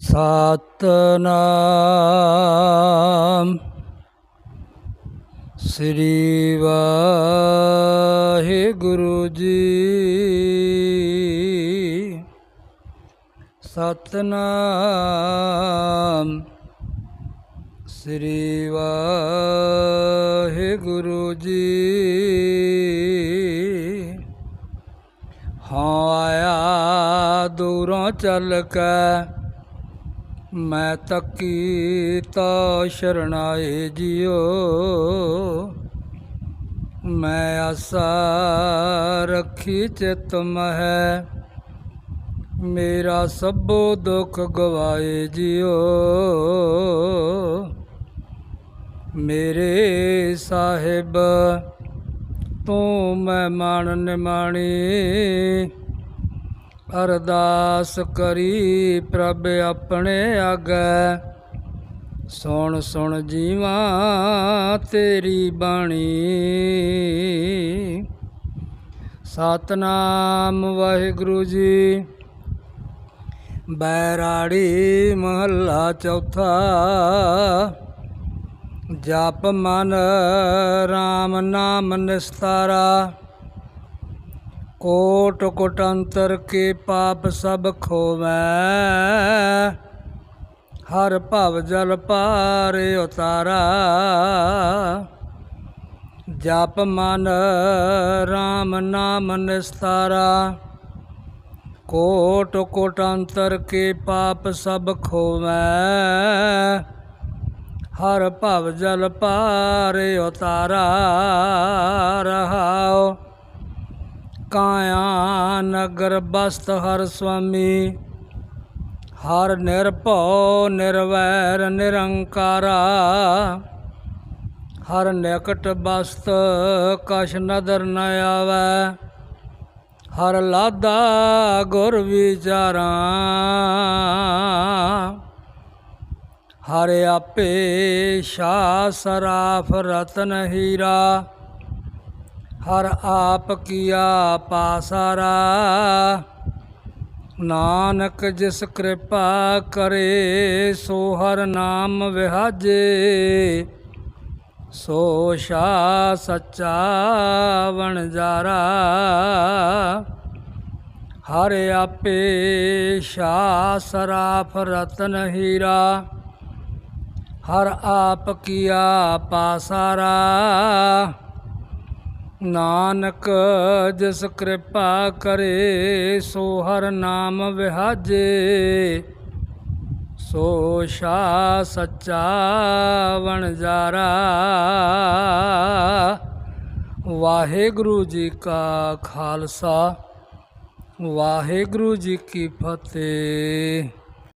ਸਤਨਾਮ। ਸ੍ਰੀ ਵਾਹਿਗੁਰੂ ਜੀ। ਸਤਨਾਮ। ਸ੍ਰੀ ਵਾਹਿਗੁਰੂ ਜੀ। ਹਾਂ ਆਇਆ ਦੂਰੋਂ ਚੱਲ ਕੇ ਮੈਂ ਤੱਕੀ ਤਾ ਸ਼ਰਨਾਏ ਜਿਉ ਮੈਂ ਆਸਾ ਰੱਖੀ ਚਿਤ ਮਹਿ। ਮੇਰਾ ਸਭੋ ਦੁੱਖ ਗਵਾਏ ਜਿਉ ਮੇਰੇ ਸਾਹਿਬ, ਤੂੰ ਮੈਂ ਮਨ ਨਿਮਾਣੀ। ਅਰਦਾਸ ਕਰੀ ਪ੍ਰਭ ਆਪਣੇ ਆਗੈ। ਸੁਣ ਸੁਣ ਜੀਵਾ ਤੇਰੀ ਬਾਣੀ। ਸਤਨਾਮ ਵਾਹਿਗੁਰੂ ਜੀ। ਬੈਰਾੜੀ ਮਹੱਲਾ ਚੌਥਾ। ਜਪ ਮਨ RAM ਨਾਮ ਨਿਸਤਾਰਾ। ਕੋਟ ਕੋਟੰਤਰ ਕੇ ਪਾਪ ਸਭ ਖੋਵੈ। ਹਰ ਭਵ ਜਲ ਪਾਰ ਉਤਾਰਾ। ਜਪ ਮਨ RAM ਨਾਮ ਨਿਸਤਾਰਾ। ਕੋਟ ਕੋਟੰਤਰ ਕੇ ਪਾਪ ਸਭ ਖੋਵੈ। ਹਰ ਭਵ ਜਲ ਪਾਰ ਉਤਾਰਾ। ਰਹਾਓ ਕਾਇਆ, ਨਗਰ ਬਸਤ ਹਰ ਸੁਆਮੀ ਹਰ ਨਿਰਭਉ, ਨਿਰਵੈਰ, ਨਿਰੰਕਾਰਾ। ਹਰ ਨਿਕਟ ਬਸਤ, ਕਛ ਨਦਰ ਨ ਆਵੈ। ਹਰ ਲਾਦਾ ਗੁਰ ਵਿਚਾਰਾ। ਹਰ ਆਪੇ ਸ਼ਾ ਸਰਾਫ ਰਤਨ ਹੀਰਾ। ਹਰ ਆਪ ਕੀਆ ਪਾਸਾਰਾ। ਨਾਨਕ ਜਿਸ ਕਿਰਪਾ ਕਰੇ, ਸੋ ਹਰ ਨਾਮ ਵਿਹਾਜੇ। ਸੋ ਸ਼ਾ ਸੱਚਾ ਵਣਜਾਰਾ ਹਰ ਆਪੇ ਸ਼ਾ ਸਰਾਫ ਰਤਨ ਹੀਰਾ। ਹਰ ਆਪ ਕੀਆ ਪਾਸਾਰਾ। ਨਾਨਕ ਜਿਸ ਕਿਰਪਾ ਕਰੇ, ਸੋ ਹਰ ਨਾਮ ਵਿਹਾਜੇ। ਸੋ ਸ਼ਾ ਸੱਚਾ ਵਣਜਾਰਾ ਵਾਹਿਗੁਰੂ ਜੀ ਕਾ ਖਾਲਸਾ, ਵਾਹਿਗੁਰੂ ਜੀ ਕੀ ਫਤਿਹ।